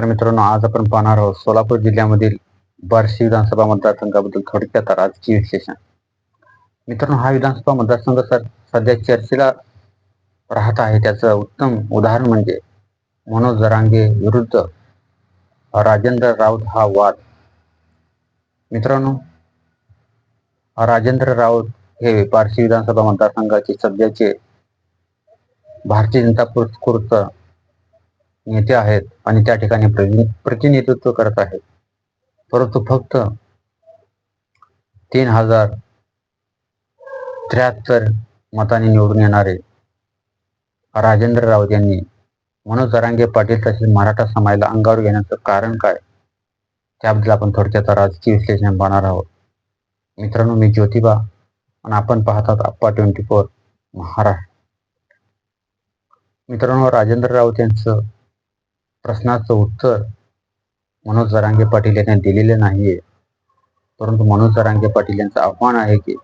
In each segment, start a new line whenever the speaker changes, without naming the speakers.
नमस्कार मित्रांनो आज आपण पाहणार आहोत सोलापूर जिल्ह्यामधील बार्शी विधानसभा मतदारसंघाबद्दल थोडक्यात राजकीय विश्लेषण. मित्रांनो हा विधानसभा मतदारसंघ सर सध्या चर्चेला राहत आहे. त्याचं उत्तम उदाहरण म्हणजे मनोज जरांगे विरुद्ध राजेंद्र राऊत हा वाद. मित्रांनो राजेंद्र राऊत हे बार्शी विधानसभा मतदारसंघाचे सध्याचे भारतीय जनता पुरस्कृत नेते आहेत आणि त्या ठिकाणी प्रतिनिधित्व करत आहेत. परंतु फक्त तीन हजार त्र्याहत्तर मताने निवडून येणारे राजेंद्र राऊत यांनी मनोज जरांगे पाटील तसेच मराठा समाजाला अंगावर घेण्याचं कारण काय? त्याबद्दल आपण थोडक्यात राजकीय विश्लेषण पाहणार आहोत. मित्रांनो मी ज्योतिबा आणि आपण पाहतात अप्पा ट्वेंटी फोर महाराष्ट्र. मित्रांनो राजेंद्र राऊत यांचं प्रश्नाचं उत्तर मनोज जरांगे पाटील यांनी दिलेले नाहीये. परंतु मनोज जरांगे पाटील यांचं आव्हान आहे की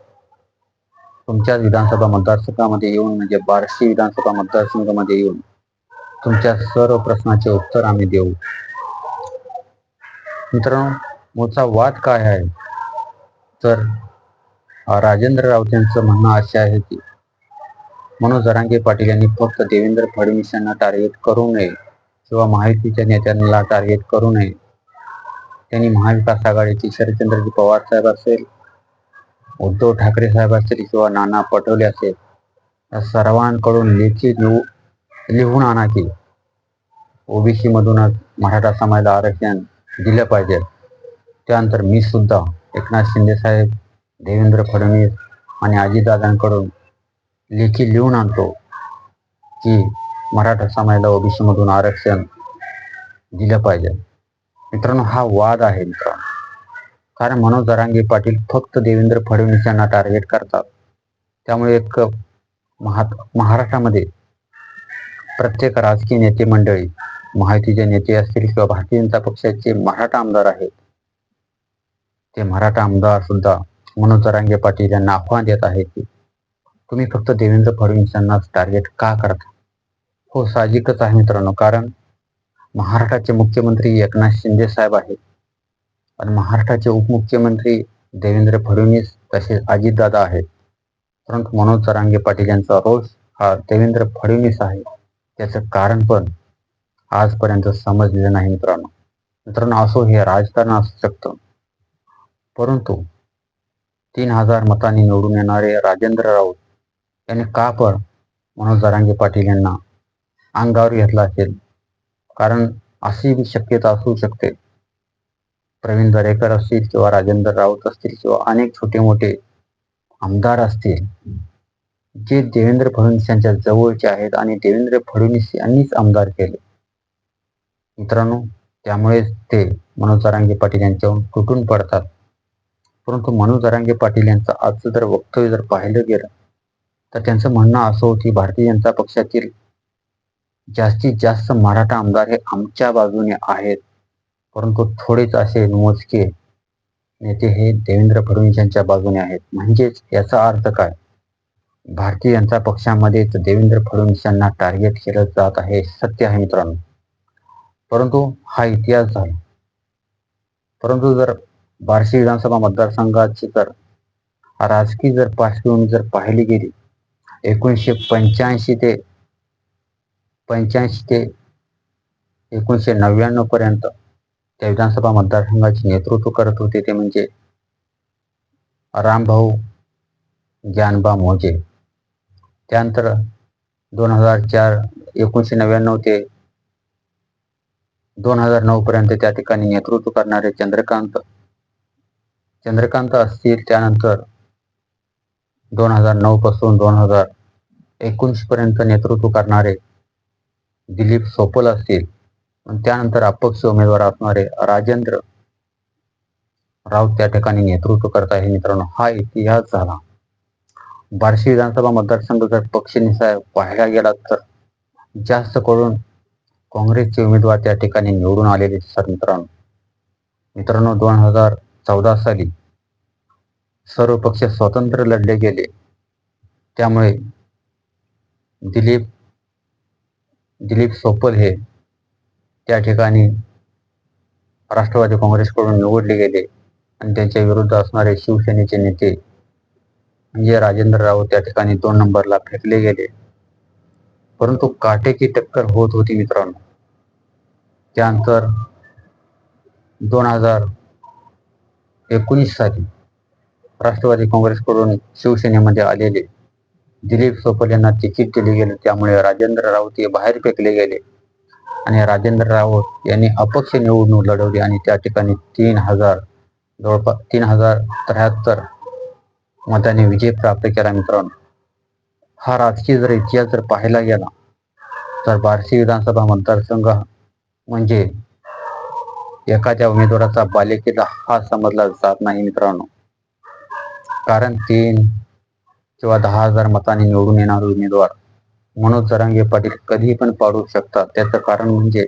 तुमच्या विधानसभा मतदारसंघामध्ये येऊन म्हणजे बार्शी विधानसभा मतदारसंघामध्ये येऊन तुमच्या सर्व प्रश्नाचे उत्तर आम्ही देऊ. मित्रांनो मोठा वाद काय आहे? तर राजेंद्र राऊत यांचं म्हणणं असे आहे की मनोज जरांगे पाटील यांनी फक्त देवेंद्र फडणवीस यांना टार्गेट करू नये. किंवा महायुतीच्या नेत्यांना टार्गेट करू नये. त्यांनी महाविकास आघाडीचे शरदचंद्रजी पवार साहेब असेल उद्धव ठाकरे साहेब असतील किंवा नाना पटोले असेल या सर्वांकडून लेखी लिहू लिहून आणा की ओबीसी मधूनच मराठा समाजाला आरक्षण दिलं पाहिजे. त्यानंतर मी सुद्धा एकनाथ शिंदे साहेब देवेंद्र फडणवीस आणि अजितदादांकडून लेखी लिहून आणतो की मराठा समाजाला ओबीसी मधून आरक्षण दिलं पाहिजे. मित्रांनो हा वाद आहे मित्रांनो. कारण मनोज दरांगे पाटील फक्त देवेंद्र फडणवीस यांना टार्गेट करतात. त्यामुळे एक महाराष्ट्रामध्ये प्रत्येक राजकीय नेते मंडळी माहितीचे नेते असतील किंवा भारतीय जनता पक्षाचे मराठा आमदार आहेत ते मराठा आमदार सुद्धा मनोज दरांगे पाटील यांना आव्हान देत आहे की तुम्ही फक्त देवेंद्र फडणवीस यांना टार्गेट का करता? हो साहजिकच आहे मित्रांनो. कारण महाराष्ट्राचे मुख्यमंत्री एकनाथ शिंदे साहेब आहेत. आणि महाराष्ट्राचे उपमुख्यमंत्री देवेंद्र फडणवीस तसेच अजितदादा आहेत. परंतु मनोज जरांगे पाटील यांचा रोष हा देवेंद्र फडणवीस आहे. त्याचं कारण पण आजपर्यंत समजलेलं नाही मित्रांनो. मित्रांनो असो हे राजकारण असू शकतं. परंतु तीन हजार मतांनी निवडून येणारे राजेंद्र राऊत यांनी का पण मनोज जरांगे पाटील यांना अंगावर घेतला असेल. कारण अशी बी शक्यता असू शकते. प्रवीण दरेकर असतील किंवा राजेंद्र राऊत असतील किंवा अनेक छोटे मोठे आमदार असतील. जे देवेंद्र फडणवीस यांच्या जवळचे आहेत आणि देवेंद्र फडणवीस यांनीच आमदार केले. मित्रांनो त्यामुळेच ते मनोज जरांगे पाटील यांच्याहून तुटून पडतात. परंतु मनोज जरांगे पाटील यांचं आजचं जर वक्तव्य जर पाहिलं गेलं तर त्यांचं म्हणणं असं की भारतीय जनता पक्षातील जास्तीत जास्त मराठा आमदार हे आमच्या बाजूने आहेत. परंतु थोडेच असे मोजके नेते हे देवेंद्र फडणवीस यांच्या बाजूने आहेत. म्हणजेच याचा अर्थ काय? भारतीय जनता पक्षामध्येच देवेंद्र फडणवीस यांना टार्गेट केलं जात आहे सत्य आहे मित्रांनो. परंतु हा इतिहास झाला. परंतु जर बार्शी विधानसभा मतदारसंघाची तर राजकीय जर पार्श्वभूमी जर पाहिली गेली एकोणीसशे पंच्याऐंशी ते पंच्याऐंशी ते एकोणीसशे नव्याण्णव पर्यंत त्या विधानसभा मतदारसंघाचे नेतृत्व करत होते ते म्हणजे रामभाऊ ज्ञानबा मोजे. त्यानंतर दोन हजार चार एकोणीसशे नव्याण्णव ते दोन हजार नऊ पर्यंत त्या ठिकाणी नेतृत्व करणारे चंद्रकांत चंद्रकांत असतील. त्यानंतर दोन हजार नऊ पासून दोन हजार एकोणीस पर्यंत नेतृत्व करणारे दिलीप सोपल असतील. त्यानंतर अपक्ष उमेदवार असणारे राजेंद्र राऊत त्या ठिकाणी नेतृत्व करत आहे मित्रांनो. हा इतिहास झाला. बार्शी विधानसभा मतदारसंघ जर पक्षनिसाय पाहायला गेला तर जास्त करून काँग्रेसचे उमेदवार त्या ठिकाणी निवडून आलेले दिसतात मित्रांनो. मित्रांनो दोन हजार चौदा साली सर्व पक्ष स्वतंत्र लढले गेले. त्यामुळे दिलीप दिलीप सोपल हे त्या ठिकाणी राष्ट्रवादी काँग्रेसकडून निवडले गेले. आणि त्यांच्या विरुद्ध असणारे शिवसेनेचे नेते म्हणजे राजेंद्र राऊत त्या ठिकाणी दोन नंबरला फेकले गेले. परंतु काटेकी टक्कर होत होती मित्रांनो. त्यानंतर दोन हजार एकोणीस साली राष्ट्रवादी काँग्रेसकडून शिवसेनेमध्ये आलेले दिलीप सोपल यांना तिकीट दिले गेले. त्यामुळे राजेंद्र राऊत हे बाहेर फेकले गेले. आणि राजेंद्र राऊत यांनी अपक्ष निवडणूक लढवली आणि त्या ठिकाणी तीन हजार जवळपास तीन हजार त्र्याहत्तर मताने विजय प्राप्त केला मित्रांनो. हा राजकीय जर इतिहास जर पाहायला गेला तर बार्शी विधानसभा मतदारसंघ म्हणजे एखाद्या उमेदवाराचा बालेकिल्ला हा समजला जात नाही मित्रांनो. कारण तीन किंवा दहा हजार मतांनी निवडून येणार उमेदवार. मनोज जरांगे पाटील कधी पण पाडू शकतात. त्याचं कारण म्हणजे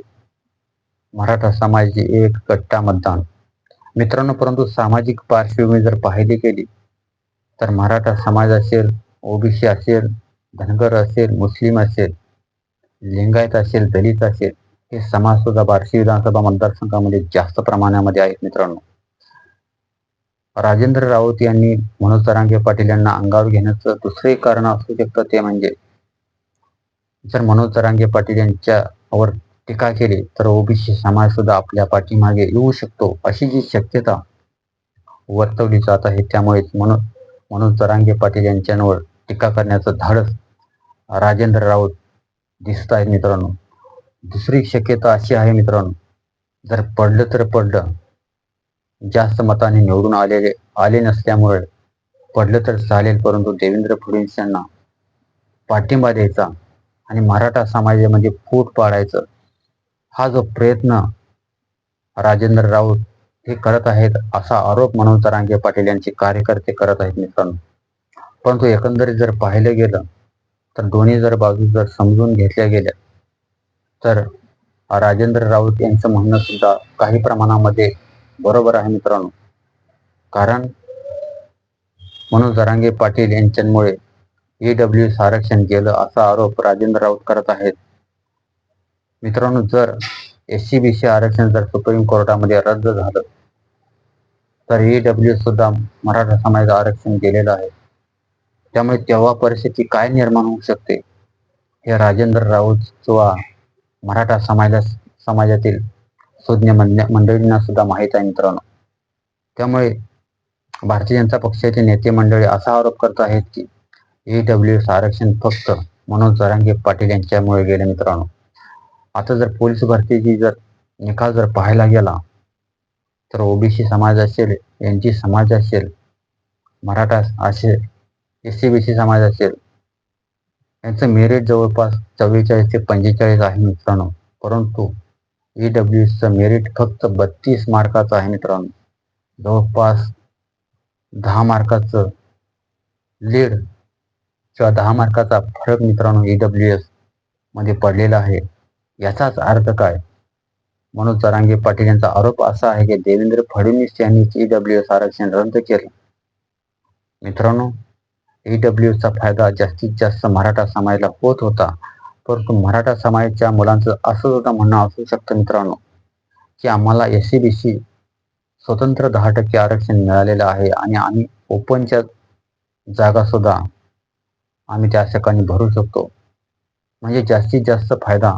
मराठा समाज एक कट्टा मतदान. मित्रांनो परंतु सामाजिक पार्श्वभूमी जर पाहिली गेली तर मराठा समाज असेल ओबीसी असेल धनगर असेल मुस्लिम असेल लिंगायत असेल दलित असेल हे समाज सुद्धा बार्शी विधानसभा मतदारसंघामध्ये जास्त प्रमाणामध्ये आहेत मित्रांनो. राजेंद्र राऊत यांनी मनोज तरांगे पाटील यांना अंगावर घेण्याचं दुसरे कारण असू शकतं ते म्हणजे जर मनोज तरांगे पाटील यांच्यावर टीका केली तर ओबीसी समाज सुद्धा आपल्या पाठीमागे येऊ शकतो अशी जी शक्यता वर्तवली जात आहे त्यामुळेच मनोज मनोज तरांगे पाटील यांच्यावर टीका करण्याचं धाडस राजेंद्र राऊत दिसत आहेत मित्रांनो. दुसरी शक्यता अशी आहे मित्रांनो जर पडलं तर पडलं. जास्त मताने निवडून आलेले आले नसल्यामुळे पडलं तर चालेल परंतु देवेंद्र फडणवीस यांना पाठिंबा द्यायचा आणि मराठा समाजामध्ये फूट पाडायचं हा जो प्रयत्न राजेंद्र राऊत हे करत आहेत असा आरोप मनोज तरांगे पाटील यांचे कार्यकर्ते करत आहेत मित्रांनो. परंतु एकंदरीत जर पाहिलं गेलं तर दोन्ही जर बाजू जर समजून घेतल्या गेल्या तर राजेंद्र राऊत यांचं म्हणणं सुद्धा काही प्रमाणामध्ये बरोबर आहे मित्रांनो. कारण मनोज जरांगे पाटील यांच्यामुळे ईडब्ल्यू एस आरक्षण गेलं असा आरोप राजेंद्र राऊत करत आहेत. मित्रांनो जर एस सी बी सी आरक्षण जर सुप्रीम कोर्टामध्ये रद्द झालं तर ईडब्ल्यू एस सुद्धा मराठा समाजाचं आरक्षण गेलेलं आहे. त्यामुळे तेव्हा परिस्थिती काय निर्माण होऊ शकते हे राजेंद्र राऊत किंवा मराठा समाजा समाजातील सुज्ञ मंडळींना सुद्धा माहीत आहे मित्रांनो. त्यामुळे भारतीय जनता पक्षाचे नेते मंडळी असा आरोप करत आहेत की ए डब्ल्यू एस आरक्षण फक्त मनोज जरांगे पाटील यांच्यामुळे गेले मित्रांनो. आता जर पोलीस भरतीची जर निकाल जर पाहायला गेला तर ओबीसी समाज असेल एन समाज असेल मराठा असेल एस सी बी सी समाज असेल यांचं मेरिट जवळपास चव्वेचाळीस ते पंचेचाळीस आहे मित्रांनो. परंतु ई डब्ल्यू एसचं मेरिट फक्त बत्तीस मार्काचं आहे मित्रांनो. जवळपास दहा मार्काचं लीड किंवा दहा मार्काचा फरक मित्रांनो ई डब्ल्यू एसमध्ये पडलेला आहे. याचाच अर्थ काय? मनोज जरांगे पाटील यांचा आरोप असा आहे की देवेंद्र फडणवीस यांनी ई डब्ल्यू एस आरक्षण रद्द केलं. मित्रांनो ई डब्ल्यू एसचा फायदा जास्तीत जास्त मराठा समाजाला होत होता. परंतु मराठा समाजाच्या मुलांचं असं सुद्धा म्हणणं असू शकतं मित्रांनो की आम्हाला एस सी बी सी स्वतंत्र दहा टक्के आरक्षण मिळालेलं आहे आणि आम्ही ओपनच्या जागा सुद्धा आम्ही त्या ठिकाणी भरू शकतो. म्हणजे जास्तीत जास्त फायदा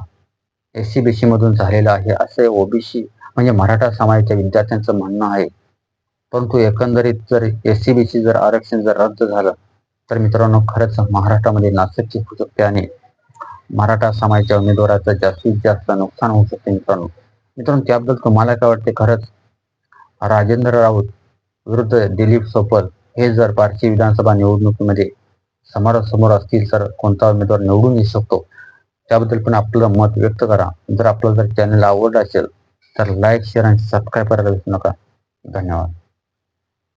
एस सी बी सीमधून झालेला आहे असे ओबीसी म्हणजे मराठा समाजाच्या विद्यार्थ्यांचं म्हणणं आहे. परंतु एकंदरीत जर एस सी बी सी जर आरक्षण जर रद्द झालं तर मित्रांनो खरंच महाराष्ट्रामध्ये नाचक्की होऊ शकते आणि मराठा समाजाच्या उमेदवाराचं जास्तीत जास्त नुकसान होऊ शकते मित्रांनो. मित्रांनो त्याबद्दल तुम्हाला काय वाटते? खरंच राजेंद्र राऊत विरुद्ध दिलीप सोपल हे जर पारशी विधानसभा निवडणुकीमध्ये समोरासमोर असतील तर कोणता उमेदवार निवडून येऊ शकतो? त्याबद्दल पण आपलं मत व्यक्त करा. जर आपलं जर चॅनल आवडलं असेल तर लाईक शेअर आणि सबस्क्राईब करायला विसरू नका. धन्यवाद.